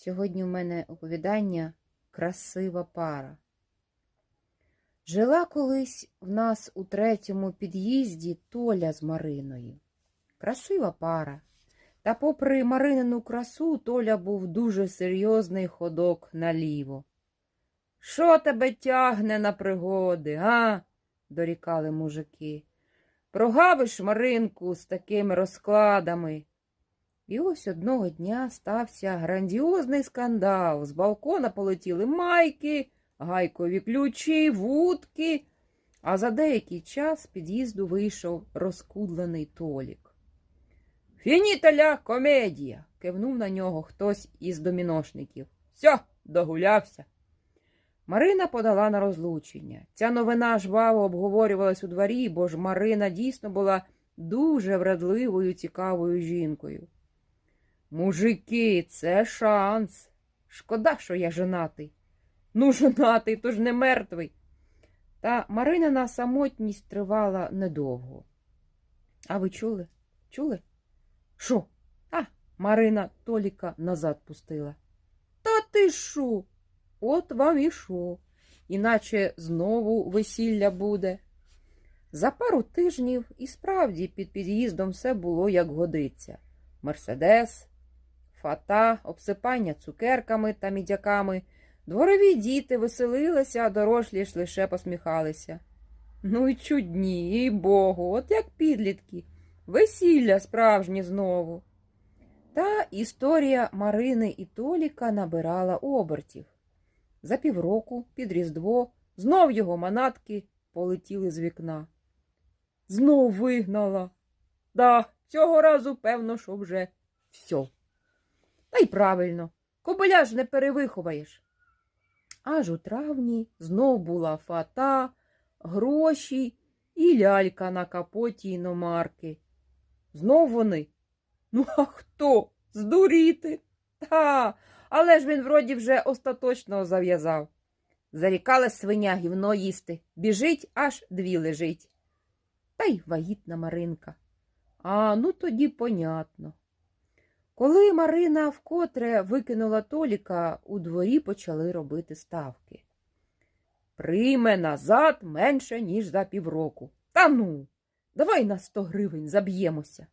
Сьогодні у мене оповідання Красива пара. Жила колись в нас у третьому під'їзді Толя з Мариною. Красива пара. Та попри Маринину красу, Толя був дуже серйозний ходок наліво. Що тебе тягне на пригоди, га? дорікали мужики. Прогавиш Маринку з такими розкладами. І ось одного дня стався грандіозний скандал. З балкона полетіли майки, гайкові ключі, вудки, а за деякий час з під'їзду вийшов розкудлений Толік. Фініталя комедія. кивнув на нього хтось із доміношників. Сьо, догулявся. Марина подала на розлучення. Ця новина жваво обговорювалась у дворі, бо ж Марина дійсно була дуже вредливою, цікавою жінкою. Мужики, це шанс. Шкода, що я женатий. Ну, женатий, то ж не мертвий. Та Маринина самотність тривала недовго. А ви чули? Чули? Що? А, Марина Толіка назад пустила. Та ти що? От вам і що? Іначе знову весілля буде. За пару тижнів і справді під під'їздом все було як годиться. Мерседес, фата, обсипання цукерками та мідяками. Дворові діти веселилися, а дорослі ж лише посміхалися. Ну й чудні, їй богу, от як підлітки. Весілля справжнє знову. Та історія Марини і Толіка набирала обертів. За півроку під Різдво знов його манатки полетіли з вікна. Знов вигнала. Да, цього разу, певно, що вже все. Та й правильно, кобиля ж не перевиховаєш. Аж у травні знов була фата, гроші і лялька на капоті іномарки. Знов вони. Ну, а хто? Здуріти? Та, але ж він вроді вже остаточно зав'язав. Зарікала свиня гівно їсти. Біжить, аж дві лежить. Та й вагітна Маринка. А ну тоді понятно. Коли Марина вкотре викинула Толіка, у дворі почали робити ставки. Прийме назад менше, ніж за півроку. Та ну, давай на сто гривень заб'ємося.